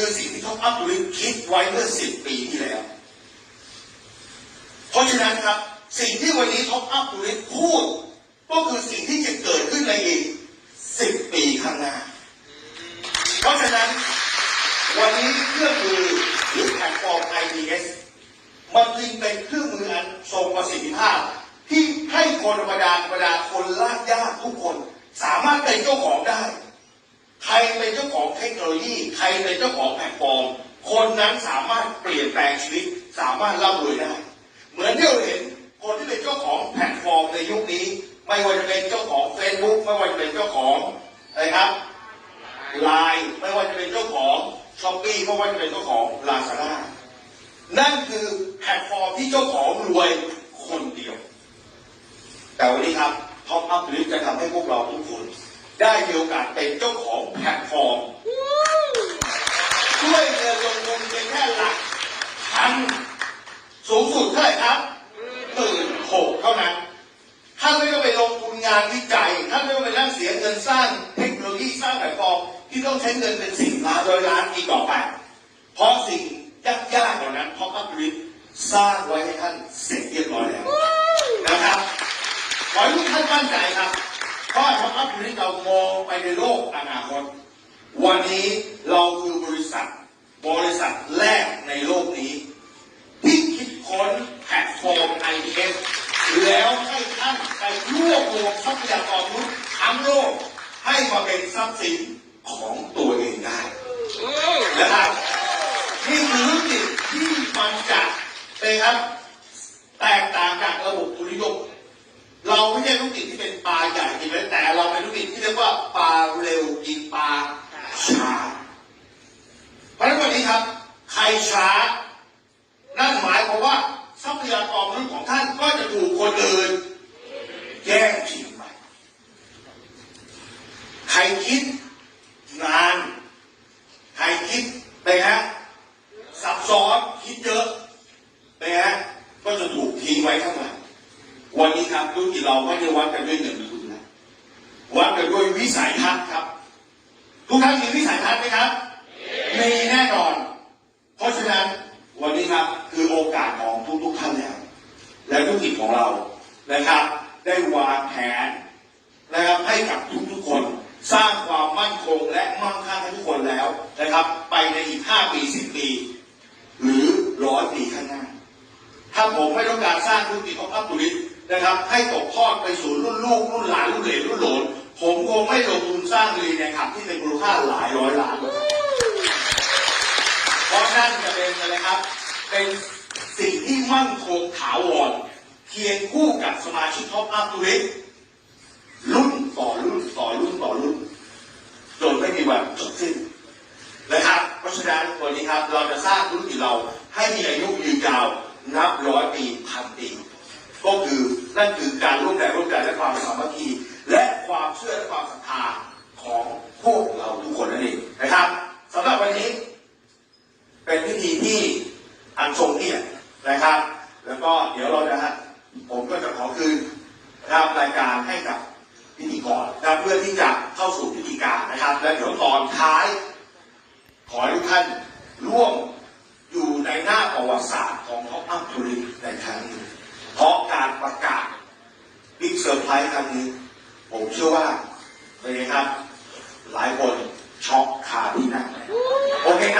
คือสิ่งที่ท็อปอัพดูริคิดไว้เมื่อสิบปีที่แล้ว เพราะฉะนั้นครับ สิ่งที่วันนี้ท็อปอัพดูริพูด ก็คือสิ่งที่จะเกิดขึ้นในอีกสิบปีข้างหน้า เพราะฉะนั้นวันนี้เครื่องมือหรือแพลตฟอร์ม IDS มันจึงเป็นเครื่องมืออันทรงประสิทธิภาพ ที่ให้คนธรรมดาธรรมดาคนลากยากทุกคน สามารถเป็นเจ้าของได้ ใครเป็นเจ้าของเทคโนโลยี ใครเป็นเจ้าของแพลตฟอร์ม คนนั้นสามารถเปลี่ยนแปลงชีวิต สามารถร่ำรวยได้ เหมือนที่เราเห็นคนที่เป็นเจ้าของแพลตฟอร์มในยุคนี้ ไม่ว่าจะเป็นเจ้าของ Facebook ไม่ว่าจะเป็นเจ้าของอะไรครับไลน์ไม่ว่าจะเป็นเจ้าของช้อปปี้ไม่ว่าจะเป็นเจ้าของลาซาด้านั่นคือแพลตฟอร์มที่เจ้าของรวยคนเดียว แต่วันนี้ครับท็อปอัพลิฟจะทำให้พวกเราทุกคน ได้มีโอกาสเป็นเจ้าของแพลตฟอร์มช่วยเงินลงทุนเพียงแค่หลักพันสูงสุดเท่าไหร่ครับหมื่นหกเท่านั้นท่านไม่ต้องไปลงทุนงานวิจัยท่านไม่ต้องไปนั่งเสียเงินสร้างเทคโนโลยีสร้างแพลตฟอร์มที่ต้องใช้เงินเป็นสิบล้านร้อยล้านอีกต่อไปเพราะสิ่งยากๆเหล่านั้นเพราะอัพริสร้างไว้ให้ท่านเสร็จเรียบร้อยแล้วนะครับขอให้ทุกท่านมั่นใจครับ เพราะท็อปอัพริเรามองไปในโลกอนาคต วันนี้เราคือบริษัท บริษัทแรกในโลกนี้ ที่คิดค้นแพลตฟอร์ม IDS แล้วให้ท่านไปรวบรวมทรัพยากรมนุษย์ทั้งโลกให้มาเป็นทรัพย์สินของตัวเองได้นะครับนี่คือธุรกิจที่มันจะเป็นครับแตกต่างจากระบบทุนนิยม เราไม่ใช่ธุรกิจที่เป็นปลาใหญ่กินเล็กแต่เราเป็นธุรกิจที่เรียกว่าปลาเร็วกินปลาช้าเพราะฉะนั้นวันนี้ครับ ใครช้า นั่นหมายความว่าทรัพยากรมนุษย์ของท่านก็จะถูกคนอื่นแย่งชิงไปใครคิดนานใครคิดไปฮะซับซ้อนคิดเยอะไปฮะก็จะถูกทิ้งไว้ข้างหลัง วันนี้ครับธุรกิจเราไม่ได้วัดกันด้วยเงินทุนนะวัดกันด้วยวิสัยทัศน์ครับ ทุกท่านมีวิสัยทัศน์ไหมครับ มีแน่นอน เพราะฉะนั้นวันนี้ครับคือโอกาสของทุกๆท่านแล้วและธุรกิจของเรานะครับ ได้วางแผนนะครับให้กับทุกๆคนสร้างความมั่นคงและมั่งคั่งให้ทุกคนแล้วนะครับ ไปในอีก 5 ปี 10 ปี หรือร้อยปีข้างหน้า ถ้าผมไม่ต้องการสร้างธุรกิจของอัพตุลิส นะครับ ให้ตกทอดไปสู่รุ่นลูกรุ่นหลานรุ่นเหลนรุ่นโหลนผมคงไม่ลงทุนสร้างรีในขับที่เป็นมูลค่าหลายร้อยล้านเพราะนั่นจะเป็นอะไรครับ เป็นสิ่งที่มั่นคงถาวรเคียงคู่กับสมาชิกท็อปอัพตุลิสรุ่นต่อรุ่นต่อรุ่นต่อรุ่นจนไม่มีวันจบสิ้นนะครับ เพราะฉะนั้นวันนี้ครับเราจะสร้างธุรกิจเราให้มีอายุยืนยาวนับร้อยปีพันปี ก็คือนั่นคือการร่วมแรงร่วมใจและความสามัคคีและความเชื่อและความศรัทธาของพวกเราทุกคนนั่นเองนะครับสำหรับวันนี้ เป็นพิธีที่อันทรงเกียรตินะครับ แล้วก็เดี๋ยวเราจะฮะผมก็จะขอคืนนะครับรายการให้กับพิธีกรนะเพื่อที่จะเข้าสู่พิธีการนะครับ และเดี๋ยวตอนท้าย ขอให้ทุกท่านร่วมอยู่ในหน้าประวัติศาสตร์ของท็อปอัพทูริในครั้งนี้ เพราะการประกาศบิ๊กเซอร์ไพรส์ครั้งนี้ ผมเชื่อว่าเป็นไงครับ หลายคนช็อกคาที่นั่งเคครับ